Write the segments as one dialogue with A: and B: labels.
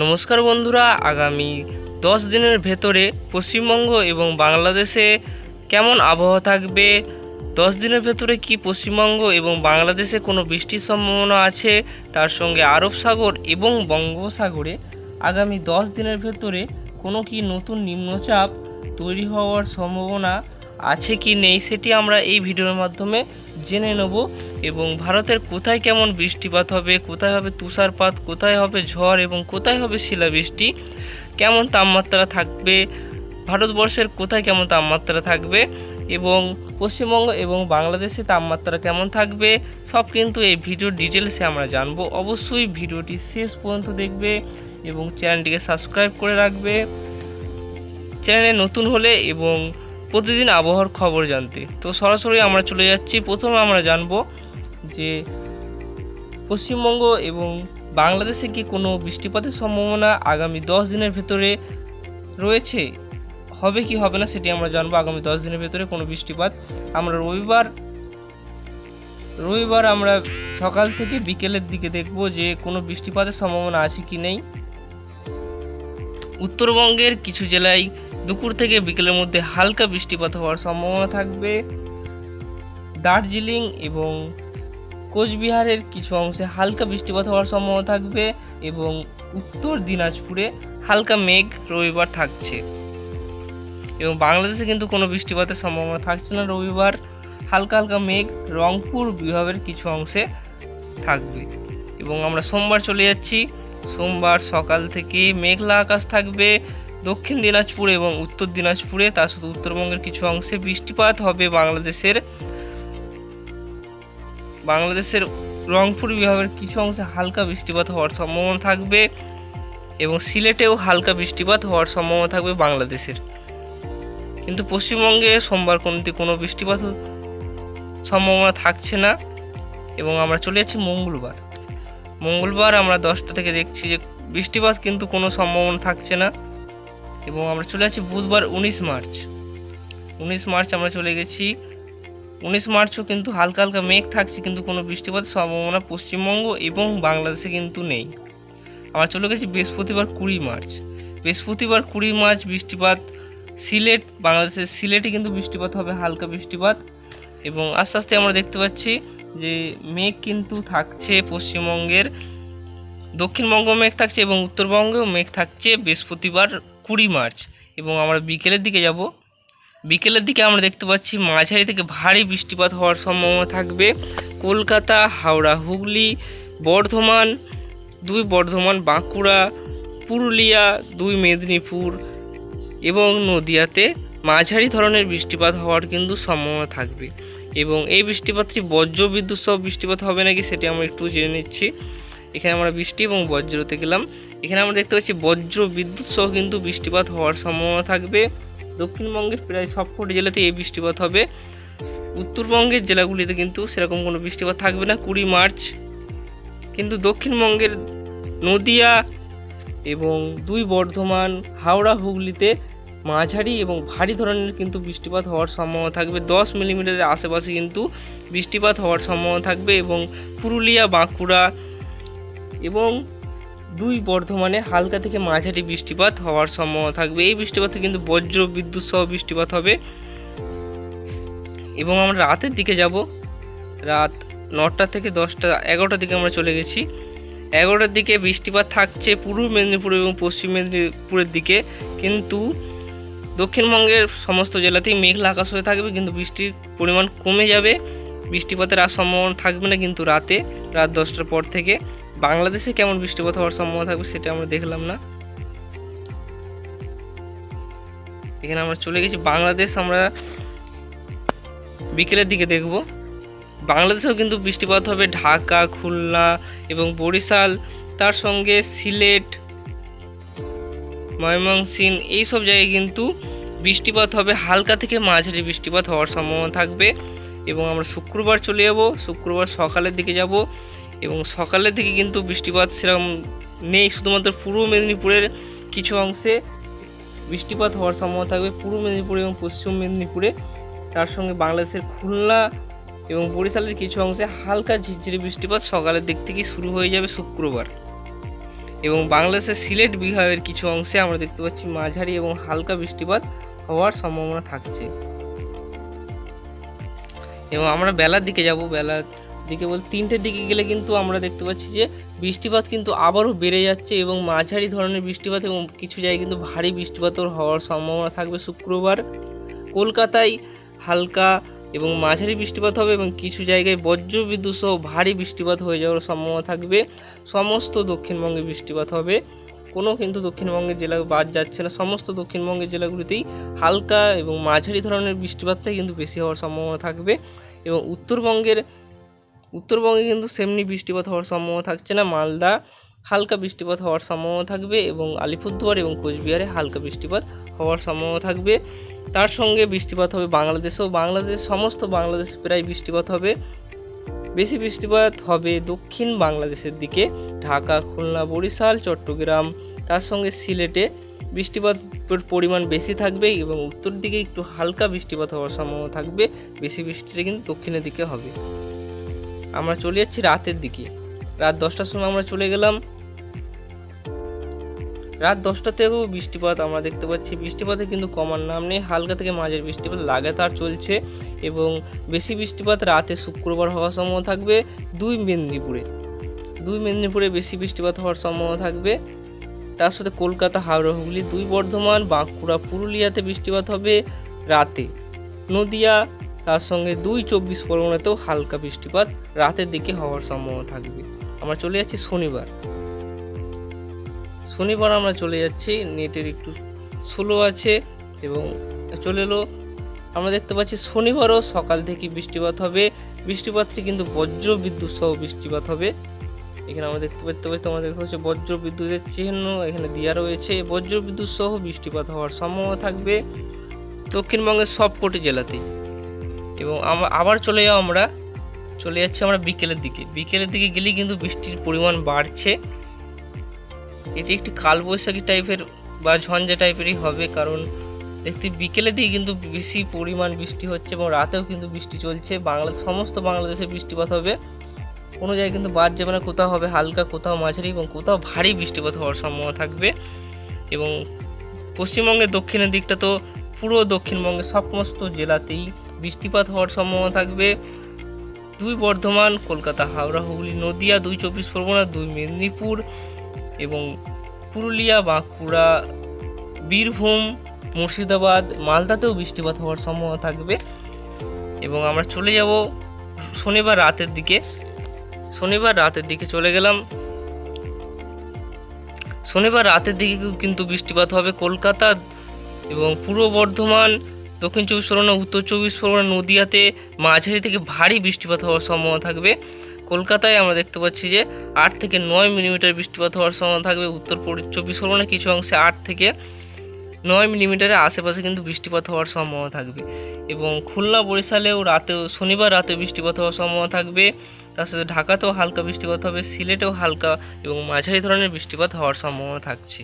A: নমস্কার বন্ধুরা, আগামী দশ দিনের ভেতরে পশ্চিমবঙ্গ এবং বাংলাদেশে কেমন আবহাওয়া থাকবে? দশ দিনের ভেতরে কি পশ্চিমবঙ্গ এবং বাংলাদেশে কোনো বৃষ্টির সম্ভাবনা আছে? তার সঙ্গে আরব সাগর এবং বঙ্গোপসাগরে আগামী দশ দিনের ভেতরে কোনো কি নতুন নিম্নচাপ তৈরি হওয়ার সম্ভাবনা আছে কি নেই, সেটি আমরা এই ভিডিওর মাধ্যমে জেনে নেব এবং ভারতের কোথায় কেমন বৃষ্টিপাত হবে, কোথায় হবে তুষারপাত, কোথায় হবে ঝড় এবং কোথায় হবে শিলাবৃষ্টি, কেমন তাপমাত্রা থাকবে, ভারতবর্ষের কোথায় কেমন তাপমাত্রা থাকবে এবং পশ্চিমবঙ্গ এবং বাংলাদেশে তাপমাত্রা কেমন থাকবে, সব কিন্তু এই ভিডিওর ডিটেলসে আমরা জানব। অবশ্যই ভিডিওটি শেষ পর্যন্ত দেখবে এবং চ্যানেলটিকে সাবস্ক্রাইব করে রাখবে। চ্যানেলে নতুন হলে এবং প্রতিদিন আবহাওয়ার খবর জানতে। তো সরাসরি আমরা চলে যাচ্ছি। প্রথমে আমরা জানব যে পশ্চিমবঙ্গ এবং বাংলাদেশে কি কোনো বৃষ্টিপাতের সম্ভাবনা আগামী দশ দিনের ভেতরে রয়েছে? হবে কি হবে না সেটি আমরা জানব। আগামী দশ দিনের ভেতরে কোনো বৃষ্টিপাত। আমরা রবিবার রবিবার আমরা সকাল থেকে বিকেলের দিকে দেখব যে কোনো বৃষ্টিপাতের সম্ভাবনা আছে কি নেই। উত্তরবঙ্গের কিছু জেলায় দুপুর থেকে বিকেলের মধ্যে হালকা বৃষ্টিপাত হওয়ার সম্ভাবনা থাকবে। দার্জিলিং এবং কোচবিহারের কিছু অংশে হালকা বৃষ্টিপাত হওয়ার সম্ভাবনা থাকবে এবং উত্তর দিনাজপুরে হালকা মেঘ রবিবার থাকছে। এবং বাংলাদেশে কিন্তু কোনো বৃষ্টিপাতের সম্ভাবনা থাকছে না রবিবার। হালকা হালকা মেঘ রংপুর বিভাগের কিছু অংশে থাকবে। এবং আমরা সোমবার চলে যাচ্ছি। সোমবার সকাল থেকে মেঘলা আকাশ থাকবে। দক্ষিণ দিনাজপুর এবং উত্তর দিনাজপুরে, তার সাথে উত্তরবঙ্গের কিছু অংশে বৃষ্টিপাত হবে বাংলাদেশের। বাংলাদেশের রংপুর বিভাগের কিছু অংশে হালকা বৃষ্টিপাত হওয়ার সম্ভাবনা থাকবে এবং সিলেটেও হালকা বৃষ্টিপাত হওয়ার সম্ভাবনা থাকবে বাংলাদেশের। কিন্তু পশ্চিমবঙ্গে সোমবার কোনোটি কোনো বৃষ্টিপাত সম্ভাবনা থাকছে না এবং আমরা চলে যাচ্ছি মঙ্গলবার। মঙ্গলবার আমরা দশটা থেকে দেখছি যে বৃষ্টিপাত কিন্তু কোনো সম্ভাবনা থাকছে না। এবং আমরা চলে যাচ্ছি বুধবার উনিশ মার্চ। উনিশ মার্চ আমরা চলে গেছি। উনিশ মার্চও কিন্তু হালকা হালকা মেঘ থাকছে, কিন্তু কোনো বৃষ্টিপাতের সম্ভাবনা পশ্চিমবঙ্গ এবং বাংলাদেশে কিন্তু নেই। আমরা চলে গেছি বৃহস্পতিবার কুড়ি মার্চ। বৃহস্পতিবার কুড়ি মার্চ বৃষ্টিপাত সিলেট, বাংলাদেশের সিলেটে কিন্তু বৃষ্টিপাত হবে, হালকা বৃষ্টিপাত। এবং আস্তে আস্তে আমরা দেখতে পাচ্ছি যে মেঘ কিন্তু থাকছে পশ্চিমবঙ্গের। দক্ষিণবঙ্গ মেঘ থাকছে এবং উত্তরবঙ্গেও মেঘ থাকছে বৃহস্পতিবার কুড়ি মার্চ এবং আমরা বিকেলের দিকে যাব। বিকেলের দিকে আমরা দেখতে পাচ্ছি মাঝারি থেকে ভারী বৃষ্টিপাত হওয়ার সম্ভাবনা থাকবে। কলকাতা, হাওড়া, হুগলি, বর্ধমান, দুই বর্ধমান, বাঁকুড়া, পুরুলিয়া, দুই মেদিনীপুর এবং নদিয়াতে মাঝারি ধরনের বৃষ্টিপাত হওয়ার কিন্তু সম্ভাবনা থাকবে এবং এই বৃষ্টিপাতটি বজ্র বিদ্যুৎ সহ বৃষ্টিপাত হবে নাকি সেটি আমরা একটু জেনে নিচ্ছি। এখানে আমরা বৃষ্টি এবং বজ্রতে গেলাম। এখানে আমরা দেখতে পাচ্ছি বজ্র বিদ্যুৎ সহ কিন্তু বৃষ্টিপাত হওয়ার সম্ভাবনা থাকবে। দক্ষিণবঙ্গের প্রায় সবকটি জেলাতে এই বৃষ্টিপাত হবে। উত্তরবঙ্গের জেলাগুলিতে কিন্তু সেরকম কোনো বৃষ্টিপাত থাকবে না। কুড়ি মার্চ কিন্তু দক্ষিণবঙ্গের নদিয়া এবং দুই বর্ধমান, হাওড়া, হুগলিতে মাঝারি এবং ভারী ধরনের কিন্তু বৃষ্টিপাত হওয়ার সম্ভাবনা থাকবে। দশ মিলিমিটারের আশেপাশে কিন্তু বৃষ্টিপাত হওয়ার সম্ভাবনা থাকবে এবং পুরুলিয়া, বাঁকুড়া এবং দুই বর্ধমানে হালকা থেকে মাঝারি বৃষ্টিপাত হওয়ার সম্ভাবনা থাকবে। এই বৃষ্টিপাতে কিন্তু বজ্র, বিদ্যুৎ সহ বৃষ্টিপাত হবে। এবং আমরা রাতের দিকে যাব। রাত নটা থেকে দশটা, এগারোটার দিকে আমরা চলে গেছি। এগারোটার দিকে বৃষ্টিপাত থাকছে পূর্ব মেদিনীপুর এবং পশ্চিম মেদিনীপুরের দিকে। কিন্তু দক্ষিণবঙ্গের সমস্ত জেলাতেই মেঘলা আকাশ হয়ে থাকবে, কিন্তু বৃষ্টির পরিমাণ কমে যাবে। বৃষ্টিপাতের আর সম্ভাবনা থাকবে না কিন্তু রাতে, রাত দশটার পর থেকে। বাংলাদেশে কেমন বৃষ্টিপাত হওয়ার সম্ভাবনা থাকবে সেটা আমরা দেখলাম না। এখানে আমরা চলে গেছি। বাংলাদেশ আমরা বিকেলের দিকে দেখব। বাংলাদেশেও কিন্তু বৃষ্টিপাত হবে। ঢাকা, খুলনা এবং বরিশাল, তার সঙ্গে সিলেট, ময়মনসিংহ এই সব জায়গায় কিন্তু বৃষ্টিপাত হবে। হালকা থেকে মাঝারি বৃষ্টিপাত হওয়ার সম্ভাবনা থাকবে এবং আমরা শুক্রবার চলে যাব। শুক্রবার সকালের দিকে যাব। এবং সকালের দিকে কিন্তু বৃষ্টিপাত সেরকম নেই, শুধুমাত্র পূর্ব মেদিনীপুরের কিছু অংশে বৃষ্টিপাত হওয়ার সম্ভাবনা থাকবে। পূর্ব মেদিনীপুর এবং পশ্চিম মেদিনীপুরে, তার সঙ্গে বাংলাদেশের খুলনা এবং বরিশালের কিছু অংশে হালকা ঝিরঝিরে বৃষ্টিপাত সকালের দিক থেকেই শুরু হয়ে যাবে শুক্রবার। এবং বাংলাদেশের সিলেট বিভাগের কিছু অংশে আমরা দেখতে পাচ্ছি মাঝারি এবং হালকা বৃষ্টিপাত হওয়ার সম্ভাবনা থাকছে। এবং আমরা বেলার দিকে যাব বেলার দিকে বল তিনটের দিকে গেলে কিন্তু আমরা দেখতে পাচ্ছি যে বৃষ্টিপাত কিন্তু আবারও বেড়ে যাচ্ছে এবং মাঝারি ধরনের বৃষ্টিপাত এবং কিছু জায়গায় কিন্তু ভারী বৃষ্টিপাতও হওয়ার সম্ভাবনা থাকবে শুক্রবার। কলকাতায় হালকা এবং মাঝারি বৃষ্টিপাত হবে এবং কিছু জায়গায় বজ্র বিদ্যুৎ সহ ভারী বৃষ্টিপাত হয়ে যাওয়ার সম্ভাবনা থাকবে। সমস্ত দক্ষিণবঙ্গে বৃষ্টিপাত হবে। কোনো কিন্তু দক্ষিণবঙ্গের জেলা বাদ যাচ্ছে না। সমস্ত দক্ষিণবঙ্গের জেলাগুলিতেই হালকা এবং মাঝারি ধরনের বৃষ্টিপাতটাই কিন্তু বেশি হওয়ার সম্ভাবনা থাকবে এবং উত্তরবঙ্গের উত্তরবঙ্গে কিন্তু সেমনি বৃষ্টিপাত হওয়ার সম্ভাবনা থাকছে না। মালদা হালকা বৃষ্টিপাত হওয়ার সম্ভাবনা থাকবে এবং আলিপুরদুয়ার এবং কোচবিহারে হালকা বৃষ্টিপাত হওয়ার সম্ভাবনা থাকবে। তার সঙ্গে বৃষ্টিপাত হবে বাংলাদেশেও। বাংলাদেশ, সমস্ত বাংলাদেশ প্রায় বৃষ্টিপাত হবে। বেশি বৃষ্টিপাত হবে দক্ষিণ বাংলাদেশের দিকে। ঢাকা, খুলনা, বরিশাল, চট্টগ্রাম, তার সঙ্গে সিলেটে বৃষ্টিপাতের পরিমাণ বেশি থাকবে এবং উত্তর দিকে একটু হালকা বৃষ্টিপাত হওয়ার সম্ভাবনা থাকবে। বেশি বৃষ্টিটা কিন্তু দক্ষিণের দিকে হবে। আমরা চলে যাচ্ছি রাতের দিকে। রাত দশটার সময় আমরা চলে গেলাম। রাত দশটা থেকেও বৃষ্টিপাত আমরা দেখতে পাচ্ছি। বৃষ্টিপাতে কিন্তু কমার নাম নেই। হালকা থেকে মাঝের বৃষ্টিপাত লাগাতার চলছে এবং বেশি বৃষ্টিপাত রাতে শুক্রবার হওয়ার সম্ভাবনা থাকবে দুই মেদিনীপুরে। দুই মেদিনীপুরে বেশি বৃষ্টিপাত হওয়ার সম্ভাবনা থাকবে। তার সাথে কলকাতা, হাওড়া, হুগলি দুই বর্ধমান, বাঁকুড়া, পুরুলিয়াতে বৃষ্টিপাত হবে রাতে। নদিয়া তার সঙ্গে দুই চব্বিশ পরগনাতেও হালকা বৃষ্টিপাত, রাতের দিকে হওয়ার সম্ভাবনা থাকবে। আমরা চলে যাচ্ছি শনিবার। শনিবার আমরা চলে যাচ্ছি, নেটের একটু স্লো আছে এবং চলে এলো, আমরা দেখতে পাচ্ছি শনিবারও সকাল থেকে বৃষ্টিপাত হবে। বৃষ্টিপাতটি কিন্তু বজ্র বিদ্যুৎ সহ বৃষ্টিপাত হবে। এখানে আমরা দেখতে পাচ্ছি পাচ্ছি আমাদের দেখতে পাচ্ছি বজ্র বিদ্যুতের চিহ্ন এখানে দেওয়া রয়েছে। বজ্র বিদ্যুৎ সহ বৃষ্টিপাত হওয়ার সম্ভাবনা থাকবে। দক্ষিণবঙ্গের সবকটি জেলাতেই। এবং আবার চলে যাও আমরা, চলে যাচ্ছি আমরা বিকেলের দিকে। বিকেলের দিকে গেলেই কিন্তু বৃষ্টির পরিমাণ বাড়ছে। এটি একটি কালবৈশাখী টাইপের বা ঝঞ্ঝা টাইপেরই হবে, কারণ দেখতে বিকেলের দিকে কিন্তু বেশি পরিমাণ বৃষ্টি হচ্ছে এবং রাতেও কিন্তু বৃষ্টি চলছে। বাংলা, সমস্ত বাংলাদেশে বৃষ্টিপাত হবে। কোনো জায়গায় কিন্তু বাদ যাবে না, কোথাও হবে হালকা, কোথাও মাঝারি এবং কোথাও ভারী বৃষ্টিপাত হওয়ার সম্ভাবনা থাকবে। এবং পশ্চিমবঙ্গের দক্ষিণের দিকটা তো পুরো দক্ষিণবঙ্গের সমস্ত জেলাতেই বৃষ্টিপাত হওয়ার সম্ভাবনা থাকবে। দুই বর্ধমান, কলকাতা, হাওড়া, হুগলি, নদিয়া, দুই চব্বিশ পরগনা, দুই মেদিনীপুর এবং পুরুলিয়া, বাঁকুড়া, বীরভূম, মুর্শিদাবাদ, মালদাতেও বৃষ্টিপাত হওয়ার সম্ভাবনা থাকবে এবং আমরা চলে যাব শনিবার রাতের দিকে। শনিবার রাতের দিকে চলে গেলাম। শনিবার রাতের দিকে কিন্তু বৃষ্টিপাত হবে কলকাতা এবং পূর্ব বর্ধমান। দক্ষিণ চব্বিশ পরগনা, উত্তর চব্বিশ পরগনা, নদিয়াতে মাঝারি থেকে ভারী বৃষ্টিপাত হওয়ার সম্ভাবনা থাকবে। কলকাতায় আমরা দেখতে পাচ্ছি যে আট থেকে নয় মিলিমিটার বৃষ্টিপাত হওয়ার সম্ভাবনা থাকবে। উত্তর চব্বিশ পরগনা কিছু অংশে আট থেকে নয় মিলিমিটারের আশেপাশে কিন্তু বৃষ্টিপাত হওয়ার সম্ভাবনা থাকবে এবং খুলনা, বরিশালেও রাতেও, শনিবার রাতে বৃষ্টিপাত হওয়ার সম্ভাবনা থাকবে। তার সাথে ঢাকাতেও হালকা বৃষ্টিপাত হবে, সিলেটেও হালকা এবং মাঝারি ধরনের বৃষ্টিপাত হওয়ার সম্ভাবনা থাকছে।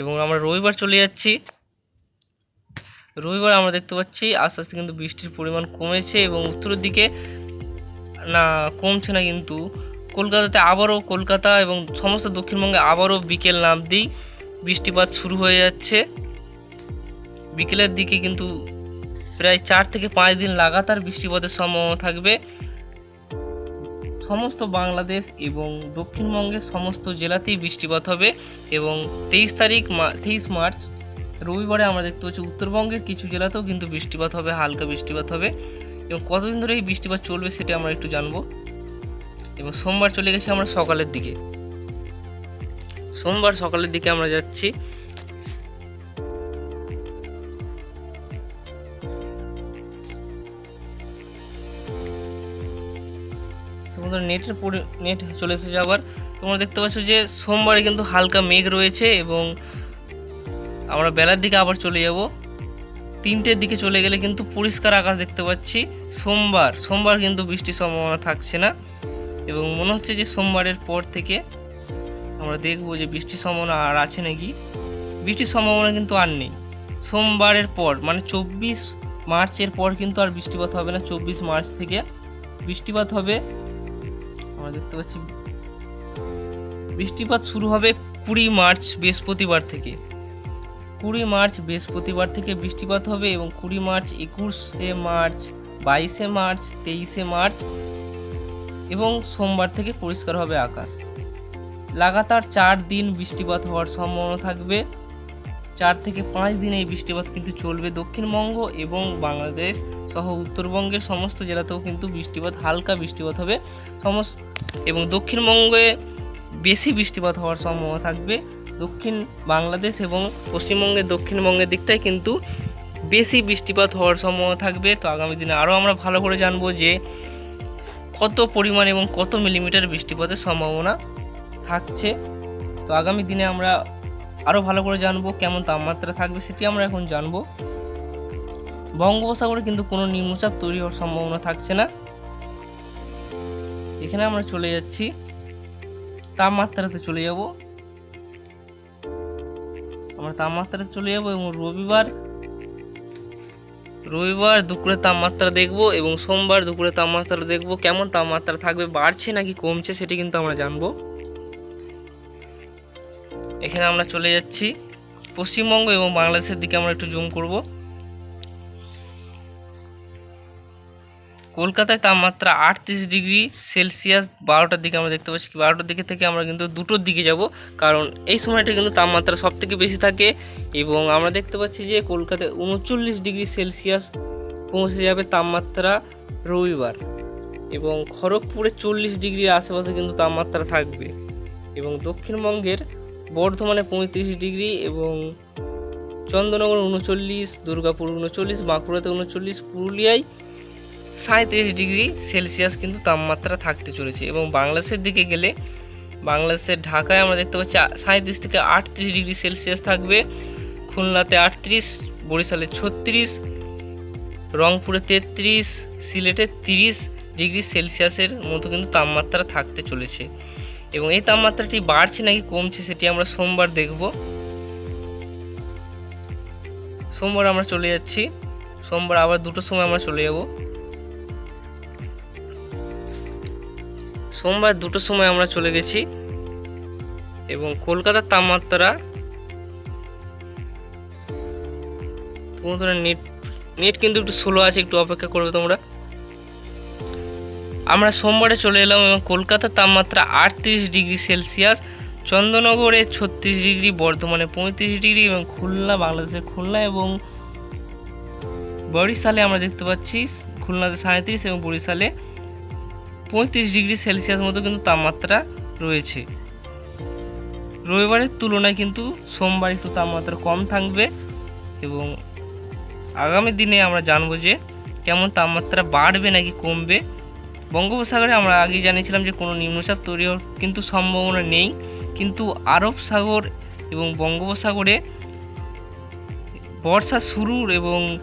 A: এবং আমরা রবিবার চলে যাচ্ছি। রবিবার আমরা দেখতে পাচ্ছি, আস্তে আস্তে কিন্তু বৃষ্টির পরিমাণ কমেছে এবং উত্তরের দিকে, না, কমছে না কিন্তু। কলকাতাতে আবারও কলকাতা এবং সমস্ত দক্ষিণবঙ্গে আবারও বিকেল নাম নামতেই বৃষ্টিপাত শুরু হয়ে যাচ্ছে। বিকেলের দিকে কিন্তু প্রায় চার থেকে পাঁচ দিন লাগাতার বৃষ্টিপাতের সম্ভাবনা থাকবে। সমস্ত বাংলাদেশ এবং দক্ষিণবঙ্গের সমস্ত জেলাতেই বৃষ্টিপাত হবে এবং তেইশ তারিখ তেইশ মার্চ রবিবারে আমরা দেখতে পাচ্ছি উত্তরবঙ্গের কিছু জেলাতেও কিন্তু বৃষ্টিপাত হবে, হালকা বৃষ্টিপাত হবে এবং কতদিন ধরে এই বৃষ্টিপাত চলবে সেটা আমরা একটু জানব। এবং সোমবার চলে গেছি আমরা সকালের দিকে। সোমবার সকালের দিকে আমরা যাচ্ছি। তোমাদের নেটের নেট চলে এসেছে আবার। তোমরা দেখতে পাচ্ছ যে সোমবারে কিন্তু হালকা মেঘ রয়েছে এবং আমরা বেলার দিকে আবার চলে যাব। তিনটের দিকে চলে গেলে কিন্তু পরিষ্কার আকাশ দেখতে পাচ্ছি। সোমবার সোমবার কিন্তু বৃষ্টির সম্ভাবনা থাকছে না। এবং মনে হচ্ছে যে সোমবারের পর থেকে আমরা দেখব যে বৃষ্টির সম্ভাবনা আর আছে নাকি। বৃষ্টির সম্ভাবনা কিন্তু আর নেই। সোমবারের পর মানে চব্বিশ মার্চের পর কিন্তু আর বৃষ্টিপাত হবে না। চব্বিশ মার্চ থেকে বৃষ্টিপাত হবে। আমরা দেখতে পাচ্ছি বৃষ্টিপাত শুরু হবে কুড়ি মার্চ বৃহস্পতিবার থেকে। কুড়ি মার্চ, বৃহস্পতিবার থেকে বৃষ্টিপাত হবে এবং কুড়ি মার্চ, একুশে মার্চ, বাইশে মার্চ, তেইশে মার্চ এবং সোমবার থেকে পরিষ্কার হবে আকাশ। লাগাতার চার দিন বৃষ্টিপাত হওয়ার সম্ভাবনা থাকবে। চার থেকে পাঁচ দিন এই বৃষ্টিপাত কিন্তু চলবে দক্ষিণবঙ্গ এবং বাংলাদেশ সহ উত্তরবঙ্গের সমস্ত জেলাতেও কিন্তু বৃষ্টিপাত, হালকা বৃষ্টিপাত হবে। সমস্ত এবং দক্ষিণবঙ্গে বেশি বৃষ্টিপাত হওয়ার সম্ভাবনা থাকবে। দক্ষিণ বাংলাদেশ এবং পশ্চিমবঙ্গের দক্ষিণবঙ্গের দিকটায় কিন্তু বেশি বৃষ্টিপাত হওয়ার সম্ভাবনা থাকবে। তো আগামী দিনে আরও আমরা ভালো করে জানব যে কত পরিমাণ এবং কত মিলিমিটার বৃষ্টিপাতের সম্ভাবনা থাকছে। তো আগামী দিনে আমরা আরও ভালো করে জানব কেমন তাপমাত্রা থাকবে সেটি আমরা এখন জানব। বঙ্গোপসাগরে কিন্তু কোনো নিম্নচাপ তৈরি হওয়ার সম্ভাবনা থাকছে না। এখানে আমরা চলে যাচ্ছি। তাপমাত্রাতে চলে যাব। আমরা তাপমাত্রা চলে যাব এবং রবিবার রবিবার দুপুরে তাপমাত্রা দেখব এবং সোমবার দুপুরে তাপমাত্রা দেখব। কেমন তাপমাত্রা থাকবে, বাড়ছে নাকি কমছে সেটি কিন্তু আমরা জানব। এখানে আমরা চলে যাচ্ছি। পশ্চিমবঙ্গ এবং বাংলাদেশের দিকে আমরা একটু জুম করব। কলকাতায় তাপমাত্রা আটত্রিশ ডিগ্রি সেলসিয়াস বারোটার দিকে আমরা দেখতে পাচ্ছি। বারোটার দিকে থেকে আমরা কিন্তু দুটোর দিকে যাব, কারণ এই সময়টা কিন্তু তাপমাত্রা সব থেকে বেশি থাকে এবং আমরা দেখতে পাচ্ছি যে কলকাতায় উনচল্লিশ ডিগ্রি সেলসিয়াস পৌঁছে যাবে তাপমাত্রা রবিবার এবং খড়গপুরে চল্লিশ ডিগ্রির আশেপাশে কিন্তু তাপমাত্রা থাকবে এবং দক্ষিণবঙ্গের বর্ধমানে পঁয়ত্রিশ ডিগ্রি এবং চন্দ্রনগর উনচল্লিশ, দুর্গাপুর উনচল্লিশ, বাঁকুড়াতে উনচল্লিশ, পুরুলিয়ায় সাঁত্রিশ ডিগ্রি সেলসিয়াস কিন্তু তাপমাত্রা থাকতে চলেছে এবং বাংলাদেশের দিকে গেলে, বাংলাদেশের ঢাকায় আমরা দেখতে পাচ্ছি সাঁত্রিশ থেকে আটত্রিশ ডিগ্রি সেলসিয়াস থাকবে, খুলনাতে আটত্রিশ, বরিশালে ছত্রিশ, রংপুরে তেত্রিশ, সিলেটে তিরিশ ডিগ্রি সেলসিয়াসের মতো কিন্তু তাপমাত্রা থাকতে চলেছে। এবং এই তাপমাত্রাটি বাড়ছে নাকি কমছে সেটি আমরা সোমবার দেখব। সোমবার আমরা চলে যাচ্ছি। সোমবার আবার দুটোর সময় আমরা চলে যাব। সোমবার দুটোর সময় আমরা চলে গেছি। এবং কলকাতার তাপমাত্রা নেট নেট কিন্তু একটু স্লো আছে, একটু অপেক্ষা করবে তোমরা। আমরা সোমবারে চলে এলাম এবং কলকাতার তাপমাত্রা আটত্রিশ ডিগ্রি সেলসিয়াস, চন্দ্রনগরে ছত্রিশ ডিগ্রি, বর্ধমানে পঁয়ত্রিশ ডিগ্রি এবং খুলনা, বাংলাদেশের খুলনা এবং বরিশালে আমরা দেখতে পাচ্ছি, খুলনাতে সাঁত্রিশ এবং বরিশালে পঁয়ত্রিশ ডিগ্রি সেলসিয়াস মতো কিন্তু তাপমাত্রা রয়েছে। রবিবারের তুলনায় কিন্তু সোমবার একটু তাপমাত্রা কম থাকবে এবং আগামী দিনে আমরা জানব যে কেমন তাপমাত্রা বাড়বে নাকি কমবে। বঙ্গোপসাগরে আমরা আগেই জানিয়েছিলাম যে কোনো নিম্নচাপ তৈরি হওয়ার কিন্তু সম্ভাবনা নেই। কিন্তু আরব সাগর এবং বঙ্গোপসাগরে বর্ষা শুরুর এবং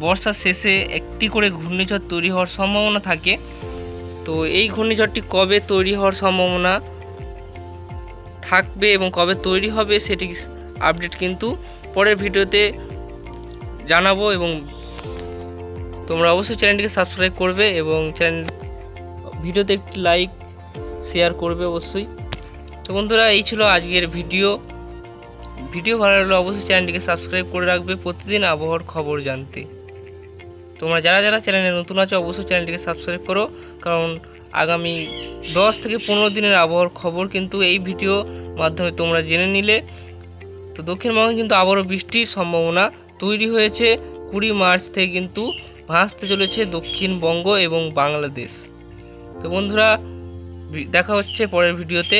A: বর্ষা শেষে একটি করে ঘূর্ণিঝড় তৈরি হওয়ার সম্ভাবনা থাকে। তো এই ঘূর্ণিঝড়টি কবে তৈরি হওয়ার সম্ভাবনা থাকবে এবং কবে তৈরি হবে সেটি আপডেট কিন্তু পরের ভিডিওতে জানাব এবং তোমরা অবশ্যই চ্যানেলটিকে সাবস্ক্রাইব করবে এবং চ্যানেল ভিডিওতে একটি লাইক শেয়ার করবে অবশ্যই। তো বন্ধুরা, এই ছিল আজকের ভিডিও। ভিডিও ভালো লাগলে অবশ্যই চ্যানেলটিকে সাবস্ক্রাইব করে রাখবে প্রতিদিন আবহাওয়ার খবর জানতে। তোমরা যারা যারা চ্যানেলে নতুন আছো, অবশ্যই চ্যানেলটিকে সাবস্ক্রাইব করো। কারণ আগামী দশ থেকে পনেরো দিনের আবহাওয়ার খবর কিন্তু এই ভিডিও মাধ্যমে তোমরা জেনে নিলে। তো দক্ষিণবঙ্গে কিন্তু আবারও বৃষ্টির সম্ভাবনা তৈরি হয়েছে। কুড়ি মার্চ থেকে কিন্তু ভাসতে চলেছে দক্ষিণবঙ্গ এবং বাংলাদেশ। তো বন্ধুরা, দেখা হচ্ছে পরের ভিডিওতে।